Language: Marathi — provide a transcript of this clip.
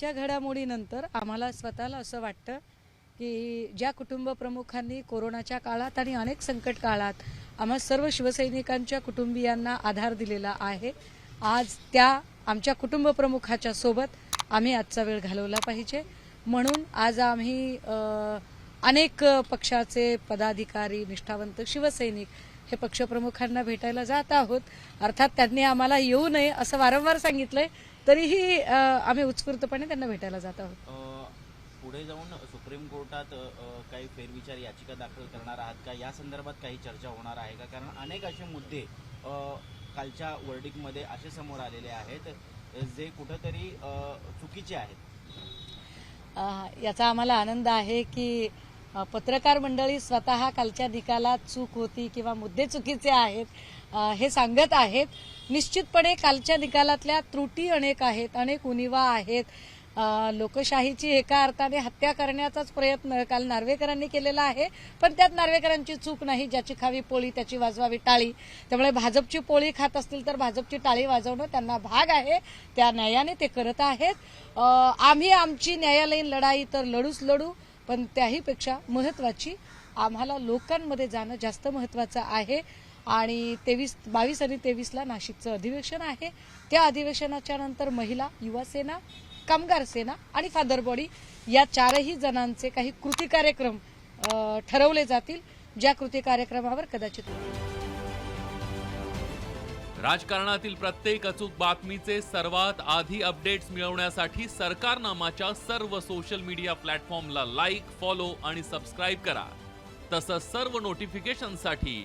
कालच्या घडामोडीनंतर आम्हाला स्वतःला असं वाटतं की ज्या कुटुंब प्रमुखांनी कोरोनाच्या काळात आणि अनेक संकट काळात आम्हा सर्व शिवसैनिकांच्या कुटुंबियांना आधार दिलेला आहे आज त्या आमच्या कुटुंब प्रमुखाच्या सोबत आम्ही आजचा वेळ घालवला पाहिजे. म्हणून आज आम्ही अनेक पक्षाचे पदाधिकारी निष्ठावंत शिवसैनिक हे पक्षप्रमुखांना भेटायला जात आहोत. अर्थात त्यांनी आम्हाला येऊ नये असं वारंवार सांगितलंय. तरीही आम्ही उत्स्फूर्तपणे त्यांना भेटायला जात आहोत. पुढे जाऊन सुप्रीम कोर्टात काही फेरविचार याचिका दाखल करणार आहात का? या संदर्भात काही चर्चा होणार आहे का? कारण अनेक असे मुद्दे कालच्या वर्डिकमध्ये असे समोर आलेले आहेत जे कुठंतरी चुकीचे आहेत. याचा आम्हाला आनंद आहे की पत्रकार मंडळी स्वतः कालच्या निकालात चूक होती किंवा मुद्दे चुकीचे आहेत हे सांगत आहेत. निश्चितपणे कालच्या निकालातल्या त्रुटी अनेक आहेत अनेक उणिवा आहेत. लोकशाहीची एका अर्थाने हत्या करण्याचाच प्रयत्न काल नार्वेकरांनी केलेला आहे पण त्यात नार्वेकरांची चूक नाही ज्याची खावी पोळी त्याची वाजवावी टाळी. त्यामुळे भाजपची पोळी खात असतील तर भाजपची टाळी वाजवणं त्यांना भाग आहे त्या न्यायाने ते करत आहेत. आम्ही आमची न्यायालयीन लढाई तर लढूच लढू पण त्याहीपेक्षा महत्वाची आम्हाला लोकांमध्ये जाणं जास्त महत्वाचं आहे. आणि तेवीस बावीस आणि तेवीसला नाशिकचं अधिवेशन आहे. त्या अधिवेशनाच्या नंतर महिला युवा सेना कामगार सेना आणि फादर बॉडी या चारही जणांचे काही कृती कार्यक्रम ठरवले जातील ज्या कृती कार्यक्रमावर कदाचित राजकारणातील प्रत्येक अचूक बातमीचे सर्वात आधी अपडेट्स मिळवण्यासाठी सरकारनामाच्या सर्व सोशल मीडिया प्लॅटफॉर्मला लाईक फॉलो आणि सबस्क्राईब करा. तसंच सर्व नोटिफिकेशनसाठी